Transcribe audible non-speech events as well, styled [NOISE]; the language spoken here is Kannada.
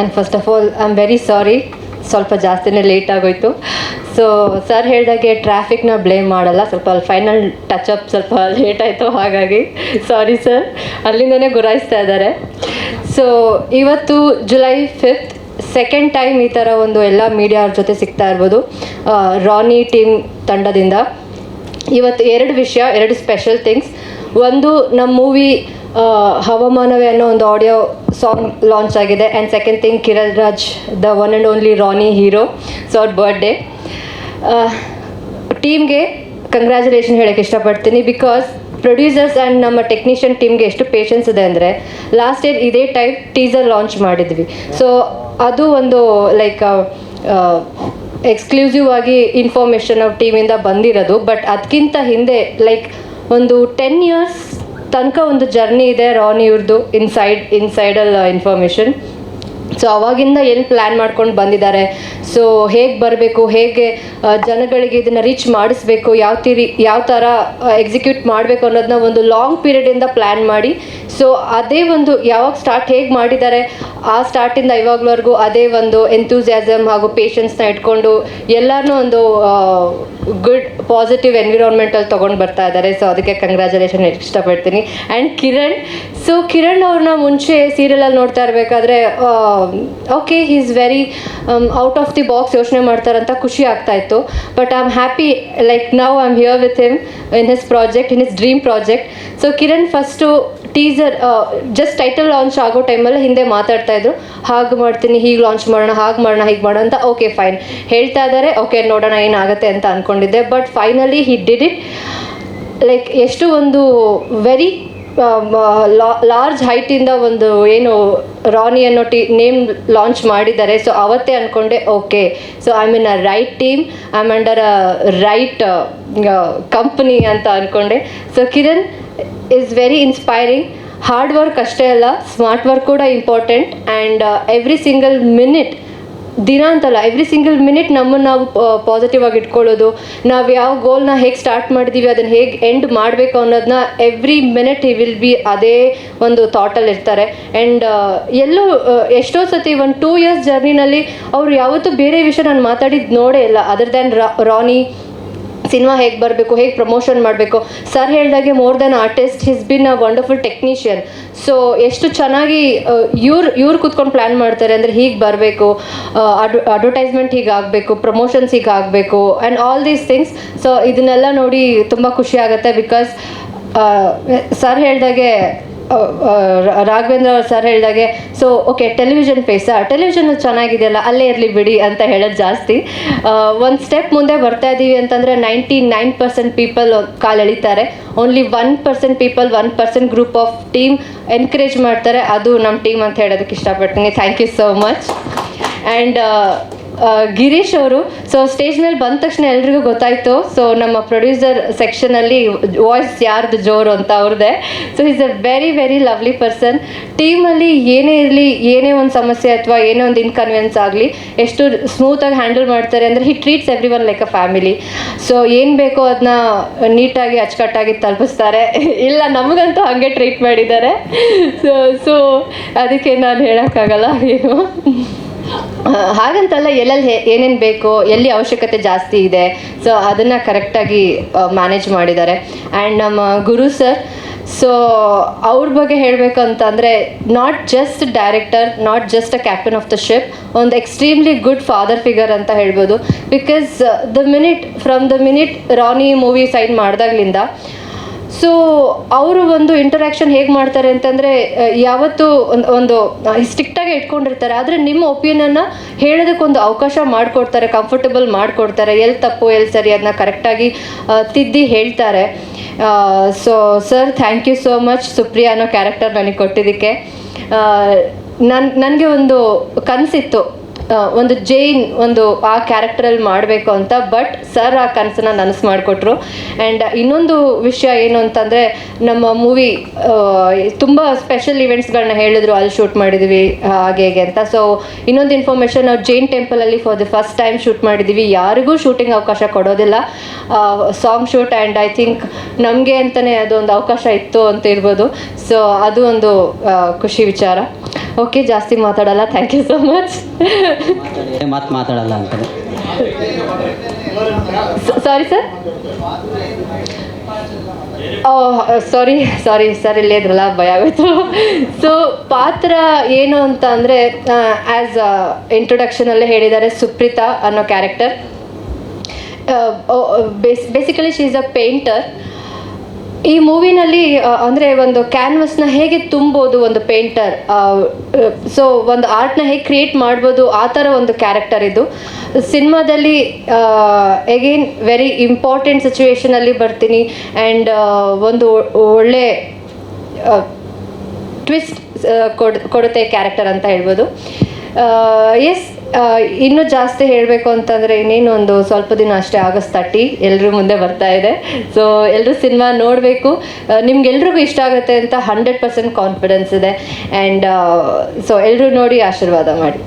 And first of all I am very sorry ಸ್ವಲ್ಪ ಜಾಸ್ತಿನೇ ಲೇಟ್ ಆಗೋಯ್ತು. ಸೊ ಸರ್ ಹೇಳ್ದಾಗೆ ಟ್ರಾಫಿಕ್ನ ಬ್ಲೇಮ್ ಮಾಡಲ್ಲ. ಸ್ವಲ್ಪ ಅಲ್ಲಿ ಫೈನಲ್ ಟಚ್ ಅಪ್ ಸ್ವಲ್ಪ ಲೇಟ್ ಆಯಿತು, ಹಾಗಾಗಿ ಸಾರಿ ಸರ್ ಅಲ್ಲಿಂದನೇ ಗುರಾಯಿಸ್ತಾ ಇದ್ದಾರೆ. ಸೊ ಇವತ್ತು ಜುಲೈ ಫಿಫ್ತ್ ಸೆಕೆಂಡ್ ಟೈಮ್ ಈ ಥರ ಒಂದು ಎಲ್ಲ ಮೀಡಿಯಾ ಅವ್ರ ಜೊತೆ ಸಿಗ್ತಾ ಇರ್ಬೋದು. ರಾನಿ ಟೀಮ್ ತಂಡದಿಂದ. ಇವತ್ತು ಎರಡು ವಿಷಯ, ಎರಡು ಸ್ಪೆಷಲ್ ಥಿಂಗ್ಸ್ ಒಂದು ನಮ್ಮ ಮೂವಿ ಹವಾಮಾನವೇ ಅನ್ನೋ ಒಂದು ಆಡಿಯೋ ಸಾಂಗ್ ಲಾಂಚ್ ಆಗಿದೆ. And second thing Kiran Raj the one and only Rani hero so ಅವ್ರ ಬರ್ಡೇ ಟೀಮ್ಗೆ ಕಂಗ್ರ್ಯಾಚುಲೇಷನ್ ಹೇಳೋಕ್ಕೆ ಇಷ್ಟಪಡ್ತೀನಿ ಬಿಕಾಸ್ ಪ್ರೊಡ್ಯೂಸರ್ಸ್ ಆ್ಯಂಡ್ ನಮ್ಮ ಟೆಕ್ನಿಷಿಯನ್ ಟೀಮ್ಗೆ ಎಷ್ಟು ಪೇಷನ್ಸ್ ಇದೆ ಅಂದರೆ ಲಾಸ್ಟ್ ಇಯರ್ ಇದೇ ಟೈಪ್ ಟೀಸರ್ ಲಾಂಚ್ ಮಾಡಿದ್ವಿ. ಸೊ ಅದು ಒಂದು ಲೈಕ್ ಎಕ್ಸ್ಕ್ಲೂಸಿವ್ ಆಗಿ ಇನ್ಫಾರ್ಮೇಷನ್ ಅವ್ರ ಟೀಮಿಂದ ಬಂದಿರೋದು. ಬಟ್ ಅದಕ್ಕಿಂತ ಹಿಂದೆ ಲೈಕ್ ಒಂದು ಟೆನ್ ಇಯರ್ಸ್ ತನಕ ಒಂದು ಜರ್ನಿ ಇದೆ ರಾನ್ ಇವ್ರದ್ದು ಇನ್ಸೈಡ್ ಇನ್ಸೈಡಲ್ ಇನ್ಫಾರ್ಮೇಷನ್ ಸೊ ಅವಾಗಿಂದ ಏನು ಪ್ಲ್ಯಾನ್ ಮಾಡ್ಕೊಂಡು ಬಂದಿದ್ದಾರೆ? ಸೊ ಹೇಗೆ ಬರಬೇಕು? ಹೇಗೆ ಜನಗಳಿಗೆ ಇದನ್ನು ರೀಚ್ ಮಾಡಿಸ್ಬೇಕು? ಯಾವ ತೀರಿ, ಯಾವ ಥರ ಎಕ್ಸಿಕ್ಯೂಟ್ ಮಾಡಬೇಕು ಅನ್ನೋದನ್ನ ಒಂದು ಲಾಂಗ್ ಪೀರಿಯಡಿಂದ ಪ್ಲ್ಯಾನ್ ಮಾಡಿ. ಸೊ ಅದೇ ಒಂದು ಯಾವಾಗ ಸ್ಟಾರ್ಟ್ ಹೇಗೆ ಮಾಡಿದ್ದಾರೆ? ಆ ಸ್ಟಾರ್ಟಿಂದ ಇವಾಗ್ಲವರೆಗೂ ಅದೇ ಒಂದು ಎಂತೂಸಿಯಾಸಮ್ ಹಾಗೂ ಪೇಷನ್ಸ್ನ ಇಟ್ಕೊಂಡು ಎಲ್ಲರನ್ನೂ ಒಂದು ಗುಡ್ ಪಾಸಿಟಿವ್ ಎನ್ವಿರಾನ್ಮೆಂಟಲ್ಲಿ ತೊಗೊಂಡು ಬರ್ತಾ ಇದ್ದಾರೆ ಸೊ ಅದಕ್ಕೆ ಕಂಗ್ರ್ಯಾಚುಲೇಷನ್ ಇಷ್ಟಪಡ್ತೀನಿ. ಆ್ಯಂಡ್ ಕಿರಣ್ ಸೊ ಕಿರಣ್ ಅವ್ರನ್ನ ಮುಂಚೆ ಸೀರಿಯಲಲ್ಲಿ ನೋಡ್ತಾ ಇರಬೇಕಾದ್ರೆ okay is very out of the box ಯೋಚನೆ ಮಾಡ್ತಾರಂತ ಖುಷಿ ಆಗ್ತಾ ಇತ್ತು. But I am happy like now I am here with him in his project in his dream project so Kiran first teaser just title launch ಆಗೋ ಟೈಮಲ್ಲಿ ಹಿಂದೆ ಮಾತಾಡ್ತಾ ಇದ್ರು. ಹಾಗೆ ಮಾಡ್ತೀನಿ, ಹೀಗೆ ಲಾಂಚ್ ಮಾಡೋಣ, ಹಾಗೆ ಮಾಡೋಣ, ಹೀಗೆ ಮಾಡೋಣ ಅಂತ ಓಕೆ ಫೈನ್ ಹೇಳ್ತಾ ಇದ್ದಾರೆ ಓಕೆ ನೋಡೋಣ ಏನಾಗುತ್ತೆ ಅಂತ ಅಂದ್ಕೊಂಡಿದ್ದೆ but finally he did it like ಎಷ್ಟು ಒಂದು ವೆರಿ ಲಾರ್ಜ್ ಹೈಟಿಂದ ಒಂದು ಏನು ರಾನಿ ಅನ್ನೋ ಟಿ, ನೇಮ್ ಲಾಂಚ್ ಮಾಡಿದ್ದಾರೆ. ಸೊ, ಅವತ್ತೇ ಅಂದ್ಕೊಂಡೆ okay. So, I mean a right team, I am under a right company ಅಂತ ಅಂದ್ಕೊಂಡೆ so, Kiran is very inspiring. Hard work ಅಷ್ಟೇ ಅಲ್ಲ, ಸ್ಮಾರ್ಟ್ ವರ್ಕ್ ಕೂಡ important. And every single minute ದಿನ ಅಂತಲ್ಲ ಎವ್ರಿ ಸಿಂಗಲ್ ಮಿನಿಟ್ ನಮ್ಮನ್ನು ನಾವು ಪಾಸಿಟಿವ್ ಆಗಿ ಇಟ್ಕೊಳ್ಳೋದು, ನಾವು ಯಾವ ಗೋಲ್ನ ಹೇಗೆ ಸ್ಟಾರ್ಟ್ ಮಾಡಿದೀವಿ ಅದನ್ನು ಹೇಗೆ ಎಂಡ್ ಮಾಡಬೇಕು ಅನ್ನೋದನ್ನ every minute he will be ಅದೇ ಒಂದು ಥಾಟಲ್ಲಿ ಇರ್ತಾರೆ. ಆ್ಯಂಡ್ ಎಲ್ಲೂ ಎಷ್ಟೋ ಸತಿ ಒಂದು ಟೂ ಇಯರ್ಸ್ ಜರ್ನಿನಲ್ಲಿ ಅವ್ರು ಯಾವತ್ತೂ ಬೇರೆ ವಿಷಯ ನಾನು ಮಾತಾಡಿದ್ದು ನೋಡೇ ಇಲ್ಲ ಅದರ್ ದ್ಯಾನ್ ರಾನಿ ಸಿನಿಮಾ ಹೇಗೆ ಬರಬೇಕು, ಹೇಗೆ ಪ್ರಮೋಷನ್ ಮಾಡಬೇಕು? ಸರ್ ಹೇಳ್ದಾಗೆ more than artist he's been a wonderful technician so ಎಷ್ಟು ಚೆನ್ನಾಗಿ ಇವ್ರು ಇವ್ರು ಕೂತ್ಕೊಂಡು ಪ್ಲ್ಯಾನ್ ಮಾಡ್ತಾರೆ ಅಂದರೆ ಹೀಗೆ ಬರಬೇಕು ಅಡ್ ಅಡ್ವರ್ಟೈಸ್ಮೆಂಟ್ ಹೀಗೆ ಆಗಬೇಕು ಪ್ರಮೋಷನ್ಸ್ ಹೀಗೆ ಆಗಬೇಕು and all these things so ಇದನ್ನೆಲ್ಲ ನೋಡಿ ತುಂಬ ಖುಷಿ ಆಗುತ್ತೆ ಬಿಕಾಸ್ ಸರ್ ಹೇಳ್ದಾಗೆ ರಾಘವೇಂದ್ರ ಸರ್ ಹೇಳಿದಾಗೆ ಸೊ ಓಕೆ ಟೆಲಿವಿಷನ್ ಫೇಸಾ ಟೆಲಿವಿಷನ್ ಚೆನ್ನಾಗಿದೆಯಲ್ಲ? ಅಲ್ಲೇ ಇರಲಿ ಬಿಡಿ ಅಂತ ಹೇಳೋದು ಜಾಸ್ತಿ. ಒಂದು ಸ್ಟೆಪ್ ಮುಂದೆ ಬರ್ತಾ ಇದ್ದೀವಿ ಅಂತಂದರೆ ನೈಂಟಿ ನೈನ್ ಪರ್ಸೆಂಟ್ ಪೀಪಲ್ ಕಾಲು ಎಳಿತಾರೆ. Only one percent people one percent group of team encourage ಮಾಡ್ತಾರೆ. ಅದು ನಮ್ಮ ಟೀಮ್ ಅಂತ ಹೇಳೋದಕ್ಕೆ ಇಷ್ಟಪಡ್ತೀನಿ. Thank you so much and Girish ಅವರು ಸೊ ಸ್ಟೇಜ್ ಮೇಲೆ ಬಂದ ತಕ್ಷಣ ಎಲ್ರಿಗೂ ಗೊತ್ತಾಯಿತು. ಸೊ ನಮ್ಮ ಪ್ರೊಡ್ಯೂಸರ್ ಸೆಕ್ಷನಲ್ಲಿ ವಾಯ್ಸ್ ಯಾರ್ದು ಜೋರು ಅಂತ ಅವ್ರದ್ದೇ so is a very very lovely person ಟೀಮಲ್ಲಿ ಏನೇ ಇರಲಿ, ಏನೇ ಒಂದು ಸಮಸ್ಯೆ ಅಥವಾ ಏನೇ ಒಂದು ಇನ್ಕನ್ವಿಯನ್ಸ್ ಆಗಲಿ, ಎಷ್ಟು ಸ್ಮೂತಾಗಿ ಹ್ಯಾಂಡಲ್ ಮಾಡ್ತಾರೆ ಅಂದರೆ he treats everyone like a family so ಏನು ಬೇಕೋ ಅದನ್ನ ನೀಟಾಗಿ, ಅಚ್ಚುಕಟ್ಟಾಗಿ ತಲುಪಿಸ್ತಾರೆ. [LAUGHS] ಇಲ್ಲ, ನಮಗಂತೂ ಹಾಗೆ ಟ್ರೀಟ್ ಮಾಡಿದ್ದಾರೆ. ಸೊ ಸೊ ಅದಕ್ಕೆ ನಾನು ಹೇಳೋಕ್ಕಾಗಲ್ಲ ಏನು. [LAUGHS] ಹಾಗಂತಲ್ಲ ಎಲ್ಲೆಲ್ಲಿ ಏನೇನು ಬೇಕೋ, ಎಲ್ಲಿ ಅವಶ್ಯಕತೆ ಜಾಸ್ತಿ ಇದೆ ಸೊ ಅದನ್ನು ಕರೆಕ್ಟಾಗಿ ಮ್ಯಾನೇಜ್ ಮಾಡಿದ್ದಾರೆ. ಆ್ಯಂಡ್ ನಮ್ಮ ಗುರು ಸರ್ ಸೊ ಅವ್ರ ಬಗ್ಗೆ ಹೇಳಬೇಕು ಅಂತಂದರೆ not just director not just a captain of the ship ಒಂದು ಎಕ್ಸ್ಟ್ರೀಮ್ಲಿ ಗುಡ್ ಫಾದರ್ ಫಿಗರ್ ಅಂತ ಹೇಳ್ಬೋದು. Because the minute from the minute Rani movie sign ಮಾಡಿದಾಗ್ಲಿಂದ so ಅವರು ಒಂದು ಇಂಟರಾಕ್ಷನ್ ಹೇಗೆ ಮಾಡ್ತಾರೆ ಅಂತಂದರೆ ಯಾವತ್ತು ಒಂದು ಒಂದು ಸ್ಟ್ರಿಕ್ಟಾಗಿ ಇಟ್ಕೊಂಡಿರ್ತಾರೆ. ಆದರೆ ನಿಮ್ಮ ಒಪಿನಿಯನ್ನ ಹೇಳೋದಕ್ಕೊಂದು ಅವಕಾಶ ಮಾಡಿಕೊಡ್ತಾರೆ ಕಂಫರ್ಟಬಲ್ ಮಾಡಿಕೊಡ್ತಾರೆ. ಎಲ್ಲಿ ತಪ್ಪು ಎಲ್ಲಿ ಸರಿ ಅದನ್ನ ಕರೆಕ್ಟಾಗಿ ತಿದ್ದಿ ಹೇಳ್ತಾರೆ. So sir thank you so much Supriya ಅನ್ನೋ ಕ್ಯಾರೆಕ್ಟರ್ ನನಗೆ ಕೊಟ್ಟಿದ್ದಕ್ಕೆ. ನನ್ನ ನನಗೆ ಒಂದು ಕನಸಿತ್ತು. ಒಂದು ಜೈನ್ ಒಂದು ಆ ಕ್ಯಾರೆಕ್ಟರಲ್ಲಿ ಮಾಡಬೇಕು ಅಂತ ಬಟ್ ಸರ್ ಆ ಕನಸನ್ನ ನನಸು ಮಾಡಿಕೊಟ್ರು. ಆ್ಯಂಡ್ ಇನ್ನೊಂದು ವಿಷಯ ಏನು ಅಂತಂದರೆ, ನಮ್ಮ ಮೂವಿ ತುಂಬ ಸ್ಪೆಷಲ್ ಇವೆಂಟ್ಸ್ಗಳನ್ನ ಹೇಳಿದ್ರು, ಅಲ್ಲಿ ಶೂಟ್ ಮಾಡಿದ್ವಿ ಹಾಗೆ ಹೇಗೆ ಅಂತ. ಸೊ ಇನ್ನೊಂದು ಇನ್ಫಾರ್ಮೇಷನ್ ನಾವು Jain ಟೆಂಪಲಲ್ಲಿ for the first time shoot ಮಾಡಿದ್ದೀವಿ ಯಾರಿಗೂ ಶೂಟಿಂಗ್ ಅವಕಾಶ ಕೊಡೋದಿಲ್ಲ. Song shoot and I think ನಮಗೆ ಅಂತಲೇ ಅದೊಂದು ಅವಕಾಶ ಇತ್ತು ಅಂತ ಇರ್ಬೋದು. ಸೊ ಅದು ಒಂದು ಖುಷಿ ವಿಚಾರ. ಓಕೆ ಜಾಸ್ತಿ ಮಾತಾಡಲ್ಲ. ಥ್ಯಾಂಕ್ ಯು ಸೊ ಮಚ್ ಮಾತು ಮಾತಾಡಲ್ಲ ಅಂತ ಸಾರಿ ಸರ್ ಓ ಸಾರಿ ಸಾರಿ ಸರ್ ಇಲ್ಲೇ ಇದ್ರಲ್ಲ ಭಯ ಆಗೋಯ್ತು. ಸೊ ಪಾತ್ರ ಏನು ಅಂತ ಅಂದರೆ ಆ್ಯಸ್ ಇಂಟ್ರೊಡಕ್ಷನಲ್ಲೇ ಹೇಳಿದ್ದಾರೆ ಸುಪ್ರೀತಾ ಅನ್ನೋ character basically she is a painter ಈ ಮೂವಿನಲ್ಲಿ ಅಂದರೆ ಒಂದು ಕ್ಯಾನ್ವಸ್ನ ಹೇಗೆ ತುಂಬೋದು ಒಂದು ಪೇಂಟರ್ ಸೊ ಒಂದು ಆರ್ಟ್ನ ಹೇಗೆ ಕ್ರಿಯೇಟ್ ಮಾಡ್ಬೋದು, ಆ ಥರ ಒಂದು ಕ್ಯಾರೆಕ್ಟರ್ ಇದು. ಸಿನಿಮಾದಲ್ಲಿ ಎಗೇನ್ ವೆರಿ ಇಂಪಾರ್ಟೆಂಟ್ ಸಿಚುವೇಶನಲ್ಲಿ ಬರ್ತೀನಿ ಆ್ಯಂಡ್ ಒಂದು ಒಳ್ಳೆ ಟ್ವಿಸ್ಟ್ ಕೊಡ್, ಕೊಡುತ್ತೆ ಕ್ಯಾರೆಕ್ಟರ್ ಅಂತ ಹೇಳ್ಬೋದು. ಎಸ್ ಇನ್ನೂ ಜಾಸ್ತಿ ಹೇಳಬೇಕು ಅಂತಂದರೆ ಇನ್ನೇನು ಒಂದು ಸ್ವಲ್ಪ ದಿನ ಅಷ್ಟೇ ಆಗಸ್ಟ್ ತರ್ಟಿ ಎಲ್ಲರೂ ಮುಂದೆ ಬರ್ತಾ ಇದೆ. ಸೊ ಎಲ್ಲರೂ ಸಿನಿಮಾ ನೋಡಬೇಕು. ನಿಮ್ಗೆಲ್ರಿಗೂ ಇಷ್ಟ ಆಗುತ್ತೆ ಅಂತ ಹಂಡ್ರೆಡ್ ಪರ್ಸೆಂಟ್ ಕಾನ್ಫಿಡೆನ್ಸ್ ಇದೆ. ಆ್ಯಂಡ್ ಸೊ ಎಲ್ಲರೂ ನೋಡಿ ಆಶೀರ್ವಾದ ಮಾಡಿ.